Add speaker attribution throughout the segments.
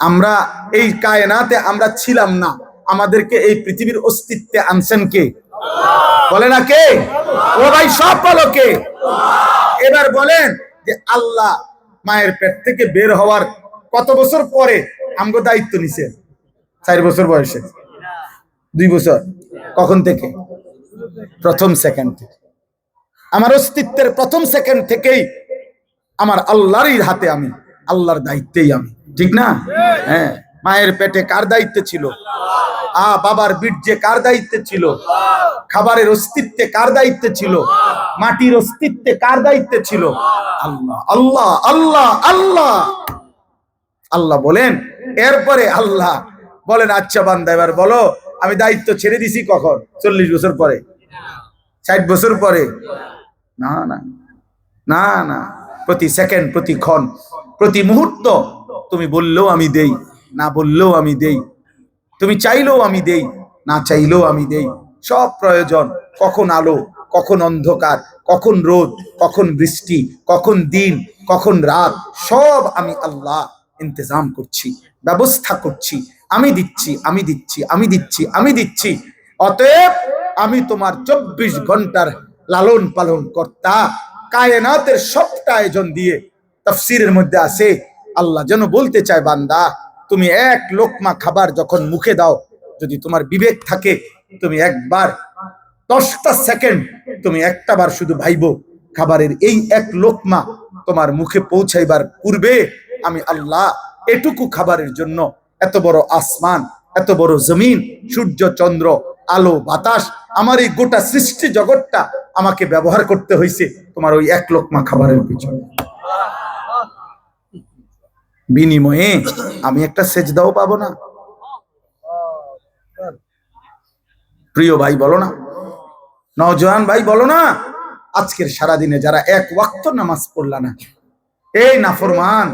Speaker 1: আমরা এই কায়নাতে আমরা ছিলাম না। আমাদেরকে এই পৃথিবীর অস্তিত্বে আনছেন কে? বলে না কে? ও ভাই সব বলো কে? এবার বলেন যে আল্লাহ মায়ের পেট থেকে বের হওয়ার কত বছর পরে আমগো দায়িত্ব নিছে? চার বছর বয়সে। দুই বছর। কখন থেকে? প্রথম সেকেন্ড থেকে আমার অস্তিত্বের প্রথম সেকেন্ড থেকেই আমার আল্লাহরই হাতে আমি। আল্লাহর দায়িত্বেই আমি। ঠিক না? হ্যাঁ। মায়ের পেটে কার দায়িত্বে ছিল? আ বাবার বীর্যে কার দায়িত্বে ছিল? খাবারের অস্তিত্বে কার দায়িত্বে ছিল? মাটির অস্তিত্বে কার দায়িত্বে ছিল? আল্লাহ। আল্লাহ আল্লাহ আল্লাহ আল্লাহ। বলেন এরপরে আল্লাহ বলেন আচ্ছা বান্দা এবার বলো আমি দায়িত্ব ছেড়ে দিছি কখন? চল্লিশ বছর পরে। ষাট বছর পরে। না না। না না। প্রতি সেকেন্ড প্রতি ক্ষণ। প্রতি মুহূর্ত তুমি বললেও আমি দেই, না বললেও আমি দেই। তুমি চাইলেও আমি দেই, না চাইলেও আমি দেই। সব প্রয়োজন, কখন আলো, কখন অন্ধকার, কখন রোদ, কখন বৃষ্টি, কখন দিন, কখন রাত, সব আমি আল্লাহ ইন্তজাম করছি, ব্যবস্থা করছি। আমি দিচ্ছি আমি দিচ্ছি আমি দিচ্ছি আমি দিচ্ছি। অতএব আমি তোমার চব্বিশ ঘণ্টার লালন পালন কর্তা, কায়নাতের সবটা আয়োজন দিয়ে তফসিরের মধ্যে আছে, আল্লাহ যেন বলতে চায়, বান্দা, তুমি এক লোকমা খাবার যখন মুখে দাও, যদি তোমার বিবেক থাকে, তুমি একবার, দশটা সেকেন্ড তুমি একটা বার শুধু ভাইবো, খাবারের এই এক লোকমা তোমার মুখে পৌঁছাইবার পূর্বে আমি আল্লাহ এটুকু খাবারের জন্য এত বড় আসমান, এত বড় জমিন, সূর্য, চন্দ্র, আলো, বাতাস, আমার এই গোটা সৃষ্টি জগৎটা আমাকে ব্যবহার করতে হয়েছে তোমার ওই এক লোকমা খাবারের পিছনে। বিনিময়ে আমি একটা সেজদাও পাবো না। প্রিয় ভাই বলো না। নওজোয়ান ভাই বলো না। আজকের সারাদিনে যারা এক ওয়াক্ত নামাজ পড়লা না, এই নাফরমান,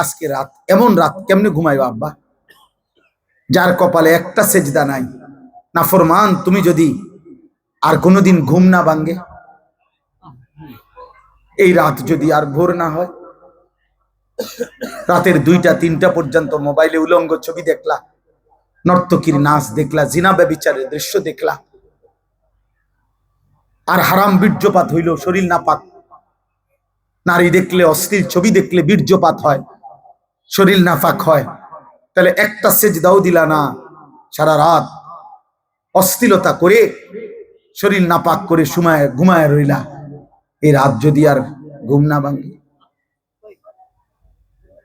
Speaker 1: আজকে রাত, এমন রাত কেমনে ঘুমাইবা আব্বা? যার কপালে একটা সেজদা নাই। নাফরমান, তুমি যদি আর কোনোদিন ঘুম না ভাঙ্গে এই রাত যদি আর ভোর না হয় রাতের দুইটা, তিনটা পর্যন্ত মোবাইলে উলঙ্গ ছবি দেখলা, নর্তকীর নাচ দেখলা, জিনা ব্যবিচারের দৃশ্য দেখলা। আর হারাম বীর্যপাত হইল শরীর না পাক। নারী দেখলে অস্থির ছবি দেখলে বীর্যপাত হয়, শরীর নাফাক হয়। তাহলে একটা সেজ দাও দিলা না, সারা রাত অস্থিরতা করে শরীর নাপাক করে সুমায় ঘুমায় রইলা। এই রাত যদি আর ঘুম না ভাঙে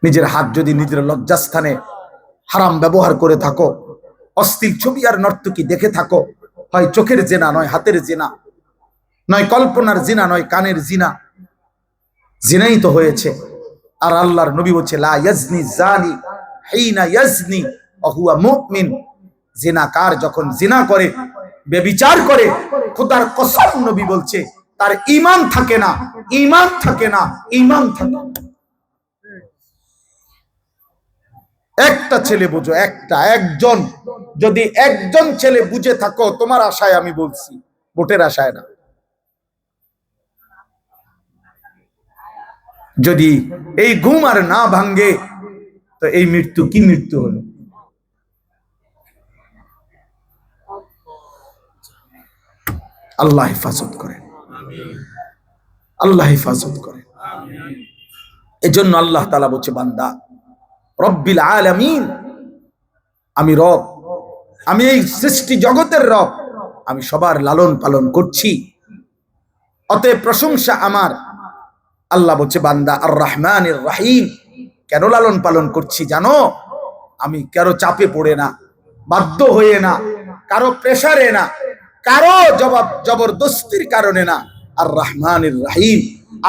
Speaker 1: নিজের হাত যদি নিজের লজ্জাস্থানে হারাম ব্যবহার করে থাকো, অস্থির ছবি আর নর্তকী দেখে থাকো, হয় চোখের জেনা নয় হাতের জেনা, নয় কল্পনার জিনা নয় কানের জিনা। জিনাই তো হয়েছে। আর আল্লাহর নবী বলছে, লা জানি হিনা ইয়াজনি অহুয়া মুমিন। জিনাকার যখন জিনা করে, বেবিচার করে, খোদার কসম নবী বলছে, তার ইমান থাকে না ইমান থাকে না ইমান থাকে না। একটা ছেলে বুঝো, একটা, একজন। যদি একজন ছেলে বুঝে থাকো, তোমার আশায় আমি বলছি, ভোটের আশায় না। যদি এই ঘুম আর না ভাঙ্গে তো এই মৃত্যু কি মৃত্যু হলো? আল্লাহ হেফাজত করেন। আল্লাহ হেফাজত করেন। এজন্য আল্লাহ তালা বলছে, বান্দা রব্বিল আলামিন। আমি রব, আমি এই সৃষ্টি জগতের রব, আমি সবার লালন পালন করছি। অতএব প্রশংসা আমার। আল্লাহ বলছে, বান্দা আর রহমান রাহিম। কেন লালন পালন করছি জানো? আমি কারও চাপে পড়ে না, বাধ্য হয়ে না, কারও প্রেসারে না, কারও জবাব জবরদস্তির কারণে না। আর রহমান রাহিম।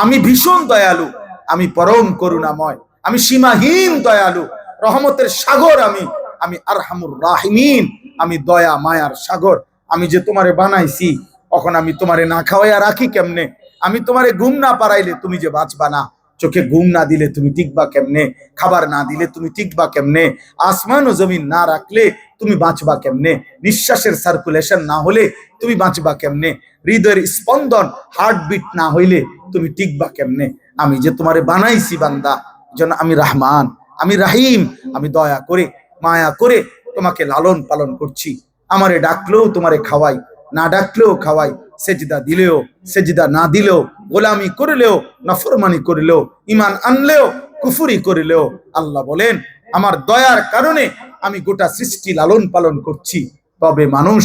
Speaker 1: আমি ভীষণ দয়ালু, আমি পরম করুণাময়। আমি সীমাহীন দয়ালু, রহমতের সাগর আমি। আমি আরহামুর রাহিমিন, আমি দয়া, মায়ার সাগর। আমি যে তোমারে বানাইছি তখন আমি তোমারে না খাওয়াইয়া রাখি কেমনে? আমি তোমারে ঘুম না পারাইলে তুমি যে বাঁচবা না। চোখে ঘুম না দিলে তুমি টিকবা কেমনে? খাবার না দিলে তুমি টিকবা কেমনে? আসমান ও জমিন না রাখলে তুমি বাঁচবা কেমনে? নিঃশ্বাসের সার্কুলেশন না হলে তুমি বাঁচবা কেমনে? হৃদয়ের স্পন্দন হার্টবিট না হইলে তুমি টিকবা কেমনে? আমি যে তোমারে বানাইছি বান্দা যেন আমি রহমান, আমি রাহিম, আমি দয়া করে, মায়া করে তোমাকে লালন পালন করছি। আমারে ডাকলেও তোমারে খাওয়াই, না ডাকলেও খাওয়াই, সেজদা দিলেও, সেজদা না দিলেও, গোলামি করলেও, নফরমানি করলেও ইমান আনলেও, কুফুরি করলেও, আল্লাহ বলেন, আমার দয়ার কারণে আমি গোটা সৃষ্টি লালন পালন করছি। তবে মানুষ,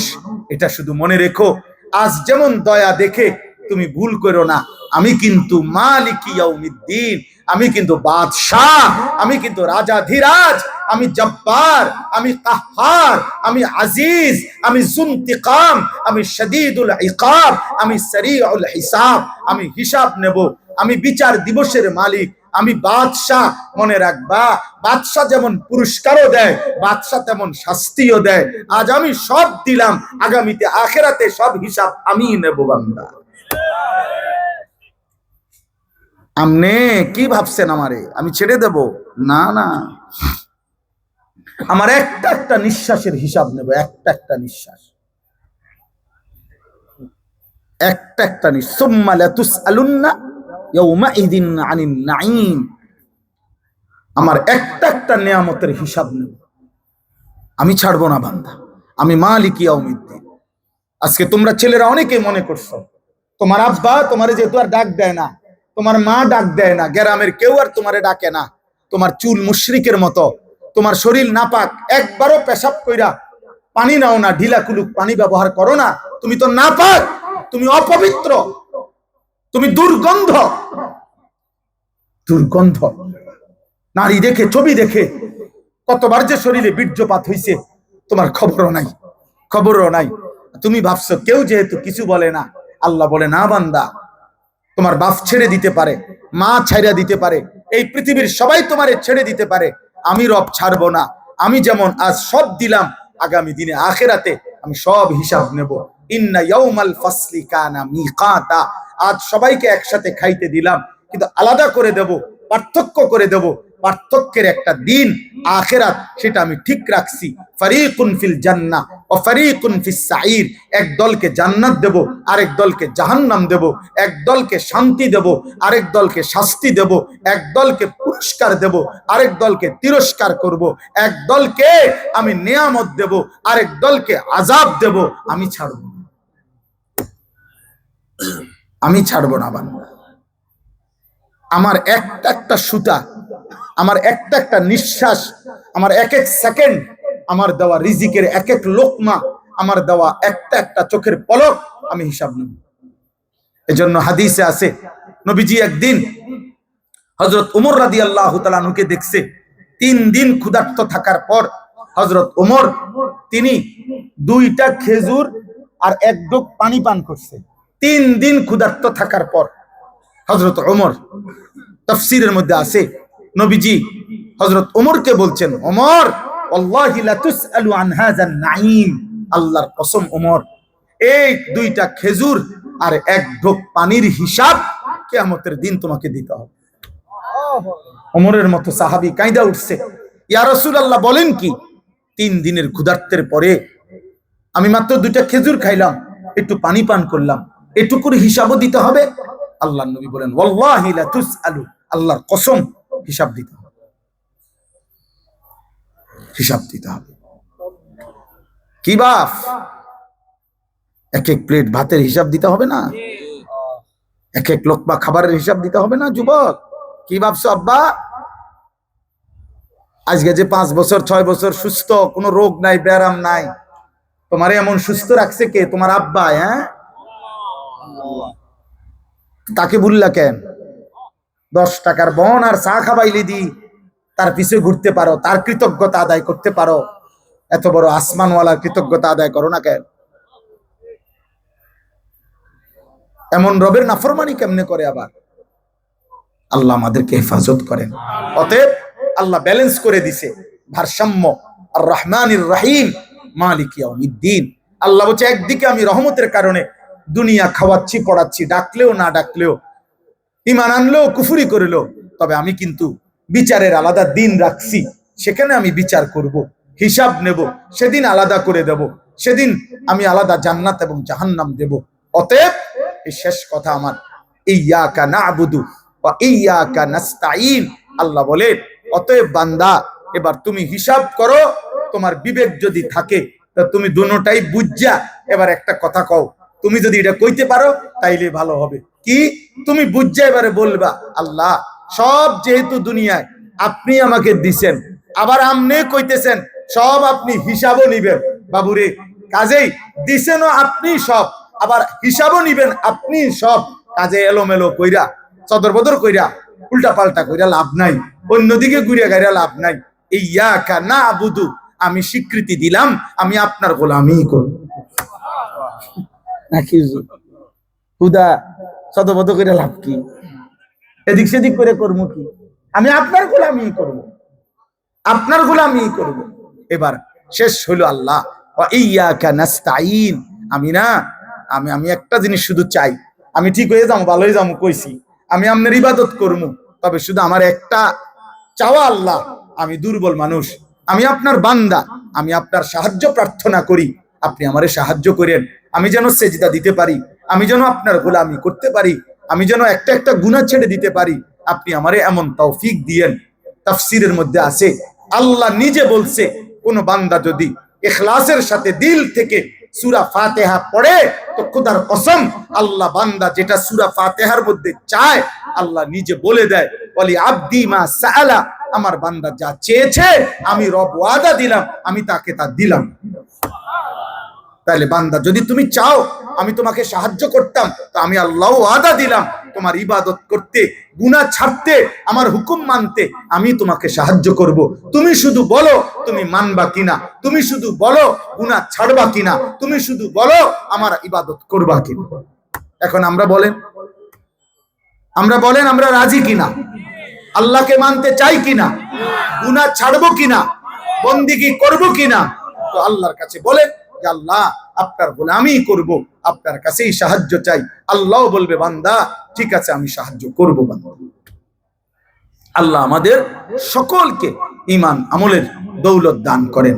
Speaker 1: এটা শুধু মনে রেখো, আজ যেমন দয়া দেখে তুমি ভুল করো না আমি কিন্তু মালিক ইয়াউমিদ্দিন, আমি কিন্তু বাদশাহ, আমি কিন্তু রাজা ধীরাজ, আমি জব্বার, আমি কাহার আমি আজিজ, আমি জুনতিকাম, আমি শদীদুল ইকাব, আমি সরিউল হিসাব, আমি হিসাব নেব, আমি বিচার দিবসের মালিক, আমি বাদশাহ, মনে রাখবা, বাদশাহ যেমন পুরস্কারও দেয়, বাদশাহ তেমন শাস্তিও দেয়। আজ আমি সব দিলাম, আগামীতে আখেরাতে সব হিসাব আমি নেব বান্দা। আমনে, কি ভাবছেন আমারে? আমি ছেড়ে দেব? না না। আমার একটা একটা নিঃশ্বাসের হিসাব নেব, একটা একটা নিঃশ্বাস। একটা একটা আমার একটা একটা নিয়ামতের হিসাব নেব। আমি ছাড়বো না, বান্দা। আমি মালিক ইয়াউমিদ্দিন। আজকে তোমরা ছেলেরা অনেকে মনে করছ, তোমার আব্বা তোমার যেহেতু আর ডাক দেয় না তোমার মা ডাক দেয় না, গ্রামের কেউ আর তোমারে ডাকে না। তোমার চুল মুশরিকের মতো, তোমার শরীর নাপাক, একবারও পেশাব কইরা পানি নাও না, ঢিলা কুলুক পানি ব্যবহার করো না। তুমি তো নাপাক, তুমি অপবিত্র, তুমি দুর্গন্ধ। দুর্গন্ধ। নারী দেখে, ছবি দেখে, কতবার যে শরীরে বীর্যপাত হইছে, তোমার খবরও নাই খবরও নাই। তুমি ভাবছ কেউ যেহেতু কিছু বলে না, আল্লাহ বলে, না বান্দা তোমার বাপ ছেড়ে দিতে পারে, মা ছাইরা দিতে পারে, এই পৃথিবীর সবাই তোমারে ছেড়ে দিতে পারে, আমি রব ছাড়বো না, আমি যেমন আজ সব দিলাম, আগামী দিনে আখেরাতে আমি সব হিসাব নেব। আজ সবাইকে একসাথে খাইতে দিলাম, কিন্তু আলাদা করে দেব, পার্থক্য করে দেব, পার্থক্যের একটা দিন আখেরাত, সেটা আমি ঠিক রাখছি। ফারিকুন ফিল জান্নাহ ও ফারিকুন ফিস সাইর এক দলকে জান্নাত দেব, আরেক দলকে জাহান্নাম দেব, এক দলকে শান্তি দেব, আরেক দলকে শাস্তি দেব, এক দলকে পুরস্কার দেব, আরেক দলকে তিরস্কার করব, এক দলকে আমি নিয়ামত দেব, আরেক দলকে আজাব দেব, আমি ছাড়ব আমি ছাড়বো না বান্দা আমার একটা একটা সুতা, আমার একটা একটা নিঃশ্বাস, আমার এক এক সেকেন্ড আমার দেওয়া রিজিকের এক এক লোকমা আমার দেওয়া একটা একটা চোখের পলক আমি হিসাব নেব। এজন্য হাদিসে আছে, নবীজি একদিন হজরত উমর রাদি আল্লাহ তালানুকে দেখছে। তিন দিন ক্ষুধার্ত থাকার পর হজরত উমর, তিনি দুইটা খেজুর আর এক ডোক পানি পান করছে। তিন দিন ক্ষুধার্ত থাকার পর হজরত ওমর তফসিরের মধ্যে আছে, নবীজি হজরত ওমরকে বলছেন ওমর আল্লাহর কসম এই দুইটা খেজুর আর এক ঢোক পানির হিসাব দিন তোমাকে দিতে হবে। মতো কাঁদা উঠছে। বলেন কি? তিন দিনের ক্ষুধার্তের পরে আমি মাত্র দুইটা খেজুর খাইলাম, একটু পানি পান করলাম, এটুকুর হিসাবও দিতে হবে। আল্লাহ নবী বলেন আল্লাহর কসম হিসাব দিতে হবে। হিসাব দিতে হবে। কি বাপ? এক এক প্লেট ভাতের হিসাব দিতে হবে না? এক এক লোকমা খাবারের হিসাব দিতে হবে না, যুবক? কি ভাবছ আব্বা আজকে যে পাঁচ বছর, ছয় বছর সুস্থ, কোনো রোগ নাই ব্যারাম নাই, তোমারে এমন সুস্থ রাখছে কে? তোমার আব্বা হ্যাঁ? তাকে ভুললা কেন? দশ টাকার বন আর চা খাবাইলে দি। তার পিছে ঘুরতে পারো, তার কৃতজ্ঞতা আদায় করতে পারো। এত বড় আসমানওয়ালার কৃতজ্ঞতা আদায় করো না কেন? এমন রবের নাফরমানি কেমনে করে আবার? আল্লাহ আমাদেরকে হেফাজত করেন। অতএব আল্লাহ ব্যালেন্স করে দিছে। ভারসাম্য আর রহমানির রাহিম, মালিক ইয়াউমিদ্দিন। আল্লাহ বলছে, একদিকে আমি রহমতের কারণে দুনিয়া খাওয়াচ্ছি, পড়াচ্ছি, ডাকলেও না ডাকলেও ইমান আনলেও, কুফুরি করল তবে আমি কিন্তু বিচারের আলাদা দিন রাখছি, সেখানে আমি বিচার করব, হিসাব নেব, সেদিন আলাদা করে দেব, সেদিন আমি আলাদা জান্নাত এবং জাহান্নাম দেব। অতএব, এই শেষ কথা আমার ইয়াকা নাবুদু ওয়া ইয়াকা নাস্তাইন আল্লাহ বলে, অতএব বান্দা, এবার তুমি হিসাব করো, তোমার বিবেক যদি থাকে, তা তুমি দুটাই বুঝা, এবার একটা কথা কও, তুমি যদি এটা কইতে পারো, তাইলে ভালো হবে। কি? তুমি বুঝা এবারে বলবা, আল্লাহ সব যেহেতু দুনিয়ায়, আপনি আমাকে দিছেন। আবার আমনে কইতেছেন, সব আপনি হিসাবও নিবেন। বাবুরে, কাজেই দিছেনও আপনি সব, আবার হিসাবও নিবেন আপনি সব। কাজে এলোমেলো কইরা সদর বদর কইরা উল্টা পাল্টা কইরা লাভ নাই, অন্যদিকে ঘুরে গাইরা লাভ নাই। এই ইয়াকা না আবুদু আমি স্বীকৃতি দিলাম, আমি আপনার গোলামি করব। নাকি? হুদা সদবদ করে লাভ কি? এদিক সেদিক করে করব কি? আমি আপনার গোলামি করব। আপনার গোলামি করব। এবার শেষ হলো আল্লাহ। আমি না, আমি আমি একটা জিনিস শুধু চাই। আমি ঠিক হয়ে যাব ভালো হয়ে যাব কইছি। আমি আপনার ইবাদত করব। তবে শুধু আমার একটা চাওয়া আল্লাহ, আমি দুর্বল মানুষ। আমি আপনার বান্দা। আমি আপনার সাহায্য প্রার্থনা করি। আপনি আমারে সাহায্য করেন। আমি যেন সেজিদা দিতে পারি। আমি যেন আপনার গোলামি করতে পারি। আমি যেন একটা একটা গুণা ছেড়ে দিতে পারি, আপনি আমারে এমন তৌফিক দিয়েন। তাফসিরের মধ্যে আছে, আল্লাহ নিজে বলছে, কোন বান্দা যদি ইখলাসের সাথে দিল থেকে সুরা ফাতেহা পড়ে, তো খুদার কসম, আল্লাহ বান্দা যেটা সুরা ফাতেহার মধ্যে চায়, আল্লাহ নিজে বলে দেয়, বলি, আব্দি মা সালা আমার বান্দা যা চেয়েছে, আমি রব ওয়াদা দিলাম, আমি তাকে তা দিলাম। তাহলে বান্দা, যদি তুমি চাও আমি তোমাকে সাহায্য করতাম, তো আমি আল্লাহ ওয়াদা দিলাম তোমার ইবাদত করতে, গুনাহ ছাড়তে, আমার হুকুম মানতে, আমি তোমাকে সাহায্য করব। তুমি শুধু বলো তুমি মানবা কিনা, তুমি শুধু বলো গুনাহ ছাড়বা কিনা, তুমি শুধু বলো আমার ইবাদত করবা কিনা। এখন আমরা বলেন আমরা বলেন আমরা রাজি কিনা? আল্লাহকে মানতে চাই কিনা? গুনাহ ছাড়বো কিনা? বন্দিগি করব কিনা? তো আল্লাহর কাছে বলেন আল্লাহ আপনার গোলামি করব, আপনার কাছেই সাহায্য চাই। আল্লাহ বলবে, বান্দা, ঠিক আছে, আমি সাহায্য করব বান্দা। আল্লাহ আমাদের সকলকে ইমান আমলের দৌলত দান করেন।